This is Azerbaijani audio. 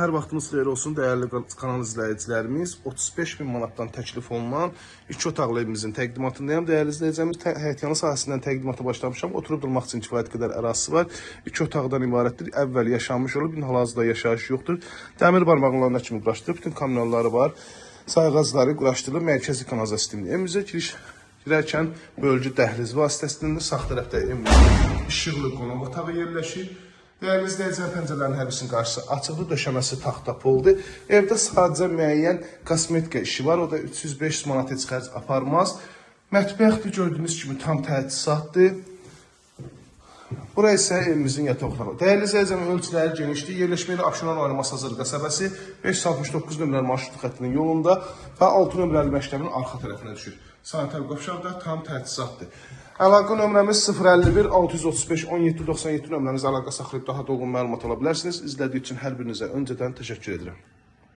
Hər vaxtınız xeyir olsun dəyərli kanal izləyicilərimiz. 35 min manatdan təklif olunan 2 otaqlı evimizin təqdimatındayım. Dəyərli izləyicilərimiz, həyətyanı sahəsindən təqdimata başlamışam. Oturub durmaq üçün kifayət qədər ərazisi var. 2 otaqdan ibarətdir. Əvvəl yaşanmış olub, indi hal-hazırda yaşayış yoxdur. Dəmir barmaqlarına kimi quraşdırıb, bütün kommunalları var. Sayğacları quraşdırılıb, mərkəzi kanalizasiya sistemi. Evimizə giriş girərkən bölgü dəhliz vasitəsində sağ tərəfdə evimizin işıqlı qonaq otağı yerləşir. Dəyərli izləyicilər, pəncərələrin hər birisinin qarşısı açıqdır, döşəməsi taxta poldur. Evdə sadəcə müəyyən kosmetika işi var, o da 300-500 manat heç xərc aparmaz. Mətbəxdir, gördüyünüz kimi tam təchizatdır. Bura isə evimizin yataq otağı. Dəyərli izləyicilər, ölçüləri genişdir. Yerləşmə yeri Abşeron rayonu Masazır qəsəbəsi 569 nömrəli marşrut xəttinin yolunda və 6 nömrəli məktəbin arxa tərəfinə düşür. Sanitar qovşaq da tam təchizatdır. Əlaqə nömrəmiz 051 635 1797 nömrəniz əlaqə saxlayıb daha dolğun məlumat ala bilərsiniz. İzlədiyi üçün hər birinizə öncədən təşəkkür edirəm.